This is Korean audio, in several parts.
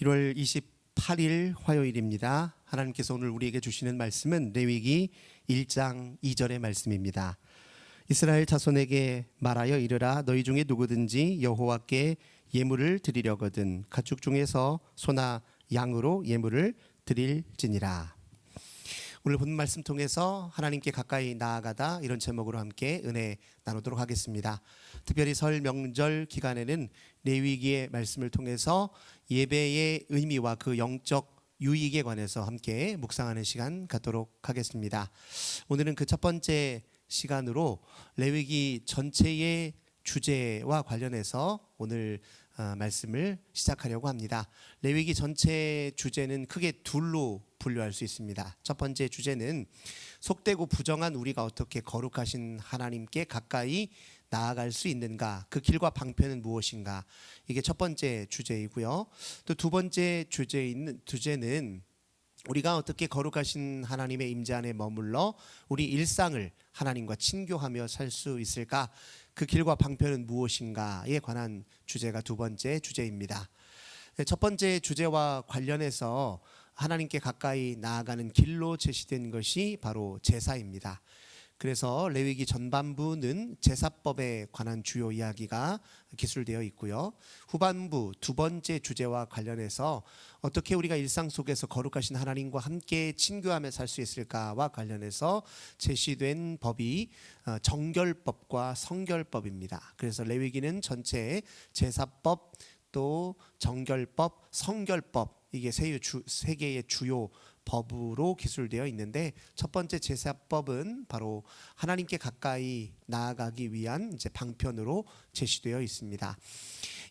1월 28일 화요일입니다. 하나님께서 오늘 우리에게 주시는 말씀은 레위기 1장 2절의 말씀입니다. 이스라엘 자손에게 말하여 이르라 너희 중에 누구든지 여호와께 예물을 드리려거든 가축 중에서 소나 양으로 예물을 드릴지니라. 오늘 본 말씀 통해서 하나님께 가까이 나아가다 이런 제목으로 함께 은혜 나누도록 하겠습니다. 특별히 설 명절 기간에는 레위기의 말씀을 통해서 예배의 의미와 그 영적 유익에 관해서 함께 묵상하는 시간 갖도록 하겠습니다. 오늘은 그 첫 번째 시간으로 레위기 전체의 주제와 관련해서 오늘 어, 말씀을 시작하려고 합니다. 레위기 전체 주제는 크게 둘로 분류할 수 있습니다. 첫 번째 주제는 속되고 부정한 우리가 어떻게 거룩하신 하나님께 가까이 나아갈 수 있는가? 그 길과 방편은 무엇인가? 이게 첫 번째 주제이고요. 또 두 번째 주제 있는 주제는 우리가 어떻게 거룩하신 하나님의 임재 안에 머물러 우리 일상을 하나님과 친교하며 살 수 있을까? 그 길과 방편은 무엇인가에 관한 주제가 두 번째 주제입니다. 네, 첫 번째 주제와 관련해서 하나님께 가까이 나아가는 길로 제시된 것이 바로 제사입니다. 그래서 레위기 전반부는 제사법에 관한 주요 이야기가 기술되어 있고요. 후반부 두 번째 주제와 관련해서 어떻게 우리가 일상 속에서 거룩하신 하나님과 함께 친교하며 살 수 있을까와 관련해서 제시된 법이 어, 정결법과 성결법입니다. 그래서 레위기는 전체 제사법 또 정결법, 성결법 이게 세, 주, 세 개의 주요 법으로 기술되어 있는데 첫 번째 제사법은 바로 하나님께 가까이 나아가기 위한 이제 방편으로 제시되어 있습니다.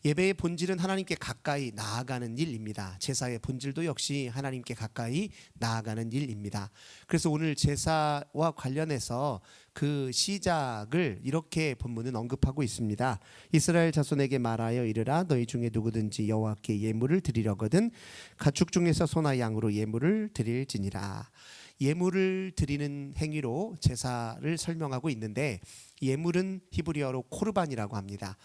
예배의 본질은 하나님께 가까이 나아가는 일입니다. 제사의 본질도 역시 하나님께 가까이 나아가는 일입니다. 그래서 오늘 제사와 관련해서 그 시작을 이렇게 본문은 언급하고 있습니다. 이스라엘 자손에게 말하여 이르라 너희 중에 누구든지 여호와께 예물을 드리려거든 가축 중에서 소나 양으로 예물을 드릴지니라. 예물을 드리는 행위로 제사를 설명하고 있는데 예물은 히브리어로 코르반이라고 합니다.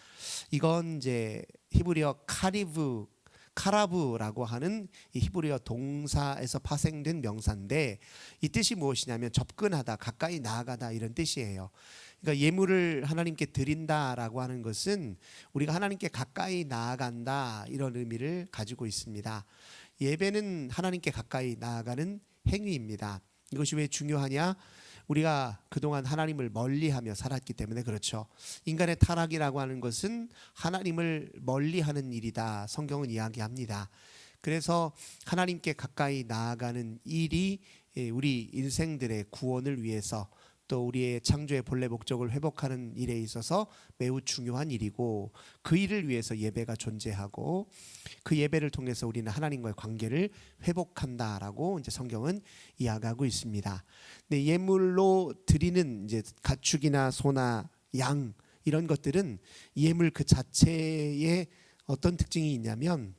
이건 이제 히브리어 카리브 카라브라고 하는 이 히브리어 동사에서 파생된 명사인데 이 뜻이 무엇이냐면 접근하다, 가까이 나아가다 이런 뜻이에요. 그러니까 예물을 하나님께 드린다라고 하는 것은 우리가 하나님께 가까이 나아간다 이런 의미를 가지고 있습니다. 예배는 하나님께 가까이 나아가는 행위입니다. 이것이 왜 중요하냐? 우리가 그동안 하나님을 멀리하며 살았기 때문에 그렇죠. 인간의 타락이라고 하는 것은 하나님을 멀리하는 일이다. 성경은 이야기합니다. 그래서 하나님께 가까이 나아가는 일이 우리 인생들의 구원을 위해서 또 우리의 창조의 본래 목적을 회복하는 일에 있어서 매우 중요한 일이고 그 일을 위해서 예배가 존재하고 그 예배를 통해서 우리는 하나님과의 관계를 회복한다라고 이제 성경은 이야기하고 있습니다. 네, 예물로 드리는 이제 가축이나 소나 양 이런 것들은 예물 그 자체에 어떤 특징이 있냐면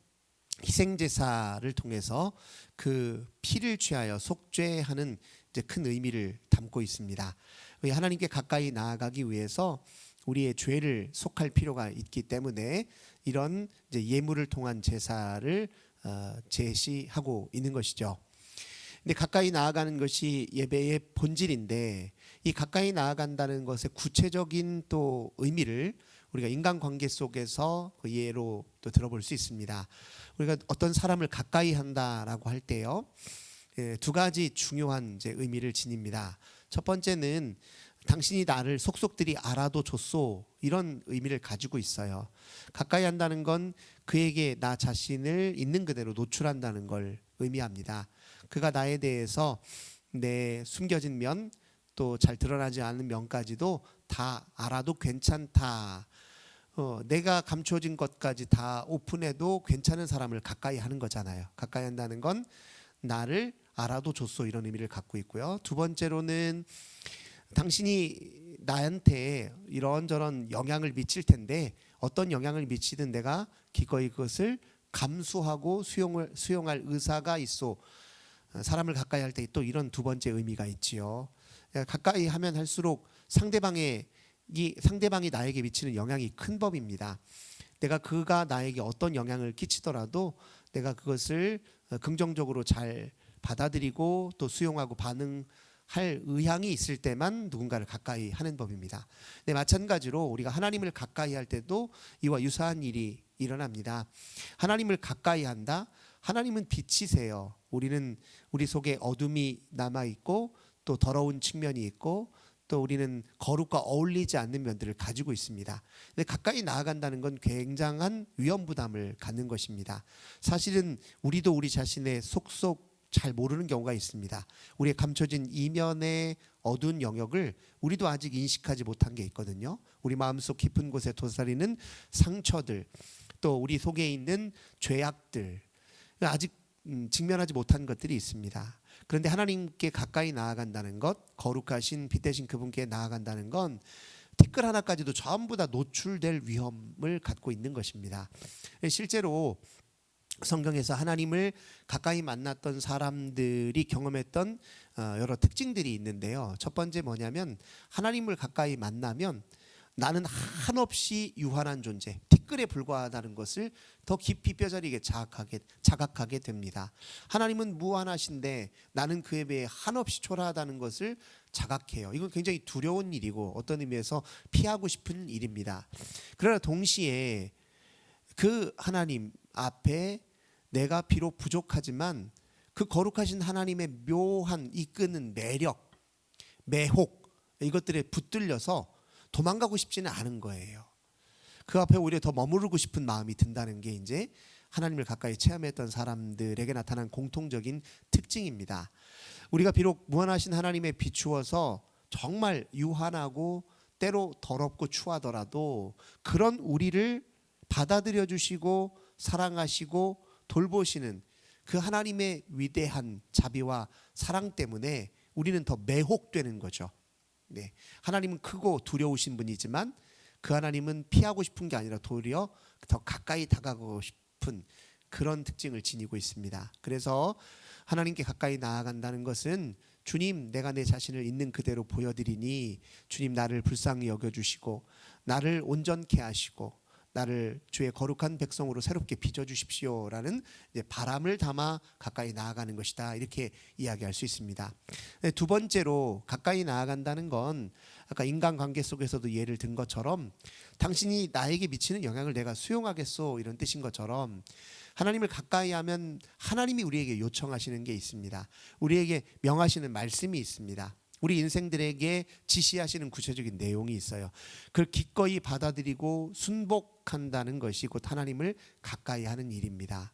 희생 제사를 통해서 그 피를 취하여 속죄하는 이제 큰 의미를 담고 있습니다. 하나님께 가까이 나아가기 위해서 우리의 죄를 속할 필요가 있기 때문에 이런 예물을 통한 제사를 어, 제시하고 있는 것이죠. 근데 가까이 나아가는 것이 예배의 본질인데 이 가까이 나아간다는 것의 구체적인 또 의미를 우리가 인간 관계 속에서 그 예로 또 들어볼 수 있습니다. 우리가 어떤 사람을 가까이 한다라고 할 때요. 예, 두 가지 중요한 이제 의미를 지닙니다. 첫 번째는 당신이 나를 속속들이 알아도 줬소 이런 의미를 가지고 있어요. 가까이 한다는 건 그에게 나 자신을 있는 그대로 노출한다는 걸 의미합니다. 그가 나에 대해서 내 숨겨진 면 또 잘 드러나지 않은 면까지도 다 알아도 괜찮다. 어, 내가 감춰진 것까지 다 오픈해도 괜찮은 사람을 가까이 하는 거잖아요. 가까이 한다는 건 나를 알아도 줬소 이런 의미를 갖고 있고요. 두 번째로는 당신이 나한테 이런저런 영향을 미칠 텐데 어떤 영향을 미치든 내가 기꺼이 그것을 감수하고 수용을 수용할 의사가 있어 사람을 가까이 할 때 또 이런 두 번째 의미가 있지요. 가까이 하면 할수록 상대방의 이 상대방이 나에게 미치는 영향이 큰 법입니다. 내가 그가 나에게 어떤 영향을 끼치더라도 내가 그것을 어, 긍정적으로 잘 받아들이고 또 수용하고 반응 할 의향이 있을 때만 누군가를 가까이 하는 법입니다. 네, 마찬가지로 우리가 하나님을 가까이 할 때도 이와 유사한 일이 일어납니다. 하나님을 가까이 한다. 하나님은 빛이세요. 우리는 우리 속에 어둠이 남아 있고 또 더러운 측면이 있고 또 우리는 거룩과 어울리지 않는 면들을 가지고 있습니다. 근데 가까이 나아간다는 건 굉장한 위험 부담을 갖는 것입니다. 사실은 우리도 우리 자신의 속속 잘 모르는 경우가 있습니다. 우리의 감춰진 이면의 어두운 영역을 우리도 아직 인식하지 못한 게 있거든요. 우리 마음속 깊은 곳에 도사리는 상처들, 또 우리 속에 있는 죄악들, 아직 음, 직면하지 못한 것들이 있습니다. 그런데 하나님께 가까이 나아간다는 것, 거룩하신 빛 대신 그분께 나아간다는 건 티끌 하나까지도 전부 다 노출될 위험을 갖고 있는 것입니다. 실제로 성경에서 하나님을 가까이 만났던 사람들이 경험했던 어, 여러 특징들이 있는데요. 첫 번째 뭐냐면 하나님을 가까이 만나면 나는 한없이 유한한 존재, 티끌에 불과하다는 것을 더 깊이 뼈저리게 자각하게, 자각하게 됩니다. 하나님은 무한하신데 나는 그에 비해 한없이 초라하다는 것을 자각해요. 이건 굉장히 두려운 일이고 어떤 의미에서 피하고 싶은 일입니다. 그러나 동시에 그 하나님 앞에 내가 비록 부족하지만 그 거룩하신 하나님의 묘한 이끄는 매력, 매혹 이것들에 붙들려서 도망가고 싶지는 않은 거예요. 그 앞에 오히려 더 머무르고 싶은 마음이 든다는 게 이제 하나님을 가까이 체험했던 사람들에게 나타난 공통적인 특징입니다. 우리가 비록 무한하신 하나님에 비추어서 정말 유한하고 때로 더럽고 추하더라도 그런 우리를 받아들여 주시고 사랑하시고 돌보시는 그 하나님의 위대한 자비와 사랑 때문에 우리는 더 매혹되는 거죠. 네. 하나님은 크고 두려우신 분이지만 그 하나님은 피하고 싶은 게 아니라 도리어 더 가까이 다가가고 싶은 그런 특징을 지니고 있습니다. 그래서 하나님께 가까이 나아간다는 것은 주님 내가 내 자신을 있는 그대로 보여드리니 주님 나를 불쌍히 여겨주시고 나를 온전케 하시고 나를 주의 거룩한 백성으로 새롭게 빚어 주십시오라는 바람을 담아 가까이 나아가는 것이다 이렇게 이야기할 수 있습니다. 네, 두 번째로 가까이 나아간다는 건 아까 인간 관계 속에서도 예를 든 것처럼 당신이 나에게 미치는 영향을 내가 수용하겠소 이런 뜻인 것처럼 하나님을 가까이 하면 하나님이 우리에게 요청하시는 게 있습니다. 우리에게 명하시는 말씀이 있습니다. 우리 인생들에게 지시하시는 구체적인 내용이 있어요. 그걸 기꺼이 받아들이고 순복한다는 것이 곧 하나님을 가까이 하는 일입니다.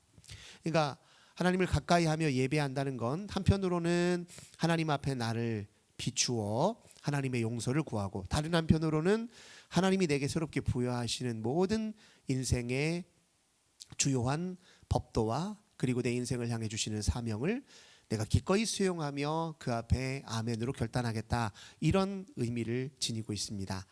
그러니까 하나님을 가까이 하며 예배한다는 건 한편으로는 하나님 앞에 나를 비추어 하나님의 용서를 구하고 다른 한편으로는 하나님이 내게 새롭게 부여하시는 모든 인생의 주요한 법도와 그리고 내 인생을 향해 주시는 사명을 내가 기꺼이 수용하며 그 앞에 아멘으로 결단하겠다 이런 의미를 지니고 있습니다.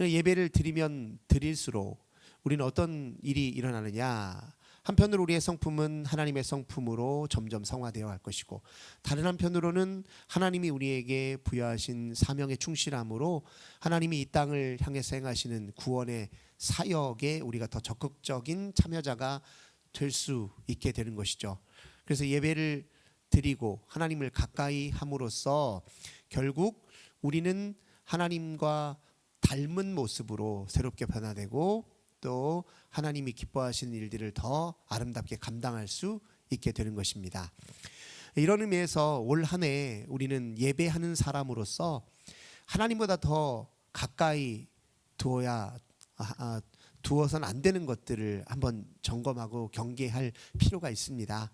예배를 드리면 드릴수록 우리는 어떤 일이 일어나느냐? 한편으로 우리의 성품은 하나님의 성품으로 점점 성화되어 갈 것이고 다른 한편으로는 하나님이 우리에게 부여하신 사명에 충실함으로 하나님이 이 땅을 향해서 행하시는 구원의 사역에 우리가 더 적극적인 참여자가 될 수 있게 되는 것이죠. 그래서 예배를 드리고 하나님을 가까이 함으로써 결국 우리는 하나님과 닮은 모습으로 새롭게 변화되고 또 하나님이 기뻐하시는 일들을 더 아름답게 감당할 수 있게 되는 것입니다. 이런 의미에서 올 한 해 우리는 예배하는 사람으로서 하나님보다 더 가까이 두어야 아, 아, 두어선 안 되는 것들을 한번 점검하고 경계할 필요가 있습니다.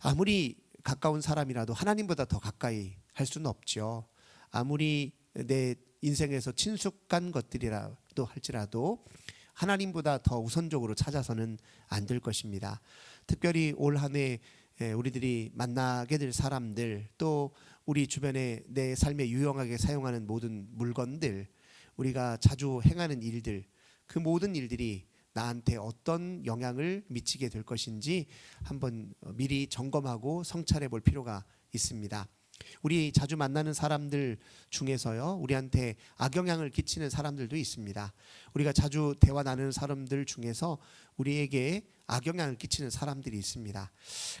아무리 가까운 사람이라도 하나님보다 더 가까이 할 수는 없죠. 아무리 내 인생에서 친숙한 것들이라도 할지라도 하나님보다 더 우선적으로 찾아서는 안 될 것입니다. 특별히 올 한 해 우리들이 만나게 될 사람들 또 우리 주변에 내 삶에 유용하게 사용하는 모든 물건들 우리가 자주 행하는 일들 그 모든 일들이 나한테 어떤 영향을 미치게 될 것인지 한번 미리 점검하고 성찰해 볼 필요가 있습니다. 우리 자주 만나는 사람들 중에서요, 우리한테 악영향을 끼치는 사람들도 있습니다. 우리가 자주 대화 나누는 사람들 중에서 우리에게 악영향을 끼치는 사람들이 있습니다.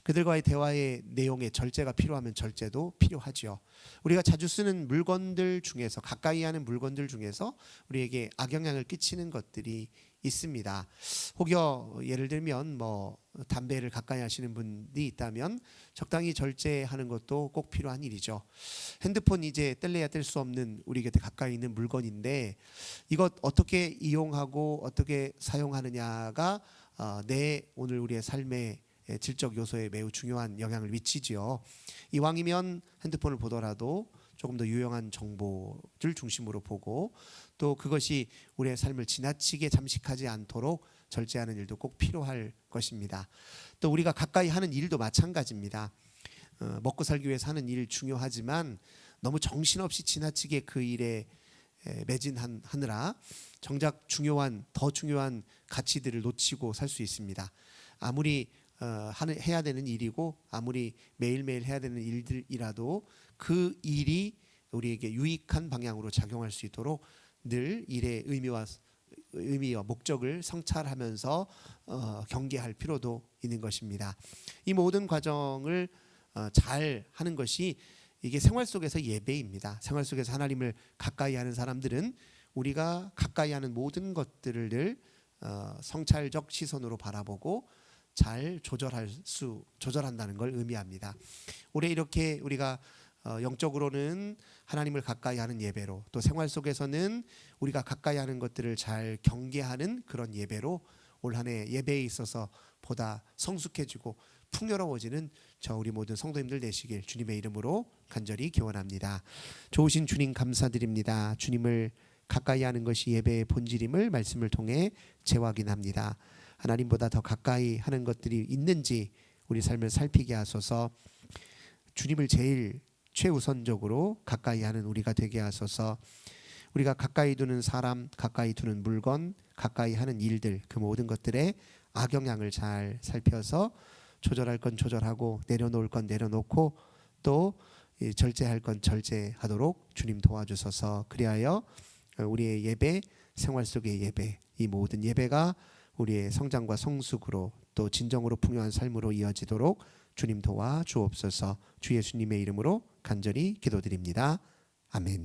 그들과의 대화의 내용에 절제가 필요하면 절제도 필요하죠. 우리가 자주 쓰는 물건들 중에서 가까이 하는 물건들 중에서 우리에게 악영향을 끼치는 것들이 있습니다. 혹여 예를 들면 뭐 담배를 가까이 하시는 분이 있다면 적당히 절제하는 것도 꼭 필요한 일이죠. 핸드폰 이제 뗄래야 뗄 수 없는 우리 곁에 가까이 있는 물건인데 이것 어떻게 이용하고 어떻게 사용하느냐가 어, 내 오늘 우리의 삶의 질적 요소에 매우 중요한 영향을 미치지요. 이왕이면 핸드폰을 보더라도 조금 더 유용한 정보를 중심으로 보고 또 그것이 우리의 삶을 지나치게 잠식하지 않도록 절제하는 일도 꼭 필요할 것입니다. 또 우리가 가까이 하는 일도 마찬가지입니다. 어, 먹고 살기 위해서 하는 일 중요하지만 너무 정신없이 지나치게 그 일에 에, 매진하느라 정작 중요한 더 중요한 가치들을 놓치고 살 수 있습니다. 아무리 어, 하는, 해야 되는 일이고 아무리 매일매일 해야 되는 일들이라도 그 일이 우리에게 유익한 방향으로 작용할 수 있도록 늘 일의 의미와 의미와 목적을 성찰하면서 어, 경계할 필요도 있는 것입니다. 이 모든 과정을 어, 잘 하는 것이 이게 생활 속에서 예배입니다. 생활 속에서 하나님을 가까이 하는 사람들은 우리가 가까이 하는 모든 것들을 늘 어, 성찰적 시선으로 바라보고 잘 조절할 수 조절한다는 걸 의미합니다. 올해 이렇게 우리가 어, 영적으로는 하나님을 가까이 하는 예배로 또 생활 속에서는 우리가 가까이 하는 것들을 잘 경계하는 그런 예배로 올 한해 예배에 있어서 보다 성숙해지고 풍요로워지는 저 우리 모든 성도님들 되시길 주님의 이름으로 간절히 기원합니다. 좋으신 주님 감사드립니다. 주님을 가까이 하는 것이 예배의 본질임을 말씀을 통해 재확인합니다. 하나님보다 더 가까이 하는 것들이 있는지 우리 삶을 살피게 하소서. 주님을 제일 최우선적으로 가까이 하는 우리가 되게 하소서. 우리가 가까이 두는 사람, 가까이 두는 물건, 가까이 하는 일들 그 모든 것들의 악영향을 잘 살펴서 조절할 건 조절하고 내려놓을 건 내려놓고 또이 절제할 건 절제하도록 주님 도와주소서. 그리하여 우리의 예배, 생활 속의 예배, 이 모든 예배가 우리의 성장과 성숙으로 또 진정으로 풍요한 삶으로 이어지도록 주님 도와 주옵소서. 주 예수님의 이름으로 간절히 기도드립니다. 아멘.